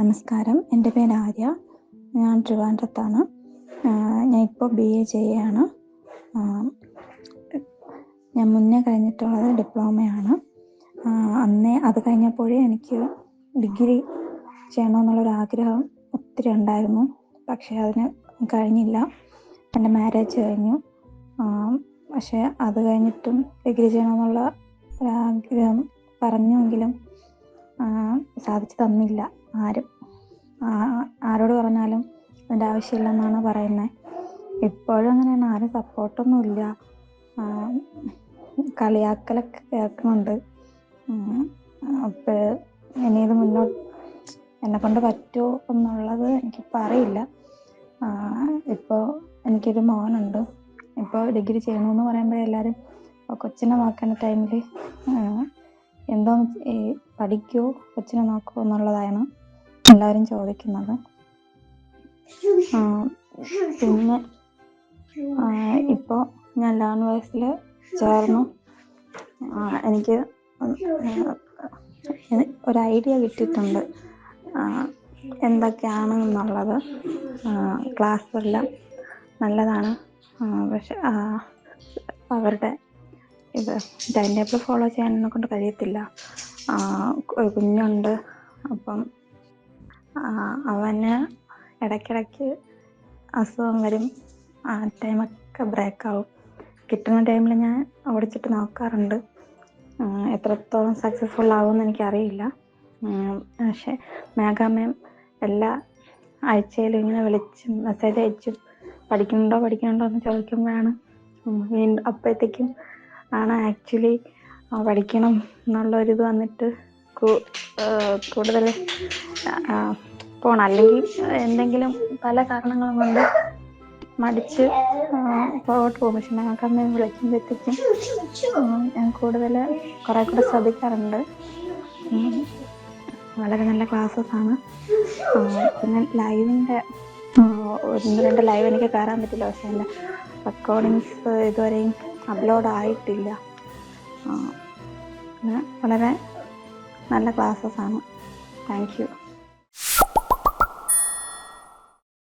നമസ്കാരം. എന്റെ പേര് ആര്യ. ഞാൻ ട്രിവാൻഡ്രത്താണ്. ഞാൻ ഇപ്പോൾ ബി എ ചെയ്യുകയാണ് ഞാൻ മുന്നേ കഴിഞ്ഞിട്ടുള്ളത് ഡിപ്ലോമയാണ്. അന്നേ അത് കഴിഞ്ഞപ്പോഴേ എനിക്ക് ഡിഗ്രി ചെയ്യണമെന്നുള്ളൊരു ആഗ്രഹം ഒത്തിരി ഉണ്ടായിരുന്നു. പക്ഷേ അതിന് കഴിഞ്ഞില്ല. എന്റെ മാരേജ് കഴിഞ്ഞു. പക്ഷേ അത് കഴിഞ്ഞിട്ടും ഡിഗ്രി ചെയ്യണമെന്നുള്ള ഒരാഗ്രഹം പറഞ്ഞുവെങ്കിലും സാധിച്ചു തന്നില്ല ആരും. ആരോട് പറഞ്ഞാലും അതിന്റെ ആവശ്യമില്ലെന്നാണ് പറയുന്നത്. ഇപ്പോഴും അങ്ങനെയാണ്. ആരും സപ്പോർട്ടൊന്നും ഇല്ല കളിയാക്കലൊക്കെ കേൾക്കുന്നുണ്ട്. അപ്പോൾ ഇനി ഇത് മുന്നോട്ട് എന്നെക്കൊണ്ട് പറ്റുമോ എന്നുള്ളത് എനിക്കിപ്പോൾ അറിയില്ല. ഇപ്പോൾ എനിക്കൊരു മോനുണ്ട്. ഇപ്പോൾ ഡിഗ്രി ചെയ്യണമെന്ന് പറയുമ്പോൾ എല്ലാവരും കൊച്ചിനെ നോക്കേണ്ട ടൈമിൽ എന്തോ പഠിക്കുമോ കൊച്ചിനെ നോക്കുമോ എന്നുള്ളതാണ്. എല്ലാവരും ചോദിക്കുന്നത്. പിന്നെ ഇപ്പോൾ ഞാൻ ലേൺ വയസ്സിൽ ചേർന്നു. എനിക്ക് ഒരു ഐഡിയ കിട്ടിയിട്ടുണ്ട്. എന്തൊക്കെയാണ് എന്നുള്ളത്. ക്ലാസ്സെല്ലാം നല്ലതാണ്. പക്ഷെ അവരുടെ ഇത് ടൈം ടേബിൾ ഫോളോ ചെയ്യാൻ എന്നെക്കൊണ്ട് കഴിയത്തില്ല. ഒരു കുഞ്ഞുണ്ട്. അപ്പം അവന് ഇടയ്ക്കിടയ്ക്ക് അസുഖം വരും. ആ ടൈമൊക്കെ ബ്രേക്ക് ബ്രേക്കാവും കിട്ടുന്ന ടൈമിൽ ഞാൻ ഓടിച്ചിട്ട് നോക്കാറുണ്ട്. എത്രത്തോളം സക്സസ്ഫുൾ ആവുമെന്ന് എനിക്കറിയില്ല. പക്ഷേ മേഘാമയം എല്ലാ ആഴ്ചയിലും ഇങ്ങനെ വിളിച്ചും മെസ്സേജ് അയച്ചും പഠിക്കുന്നുണ്ടോ പഠിക്കുന്നുണ്ടോ എന്ന് ചോദിക്കുമ്പോഴാണ് വീണ്ടും അപ്പോഴത്തേക്കും ആണ് ആക്ച്വലി പഠിക്കണം എന്നുള്ളൊരിത് വന്നിട്ട് കൂടുതൽ പോകണം അല്ലെങ്കിൽ എന്തെങ്കിലും പല കാരണങ്ങളും കൊണ്ട് മടിച്ച് പുറകോട്ട് പോകും. പക്ഷെ ഞങ്ങൾക്ക് അന്ന് വിളിക്കുമ്പോഴത്തേക്കും ഞാൻ കൂടുതൽ കുറേ കൂടെ ശ്രദ്ധിക്കാറുണ്ട്. വളരെ നല്ല ക്ലാസ്സസ് ആണ്. പിന്നെ ലൈവിന്റെ ഒന്ന് രണ്ട് ലൈവ് എനിക്ക് കയറാൻ പറ്റില്ല. പക്ഷെ എന്റെ റെക്കോർഡിങ്സ് ഇതുവരെയും അപ്ലോഡ് ആയിട്ടില്ല. വളരെ നല്ല ക്ലാസ്സസ് ആണ്. Thank you.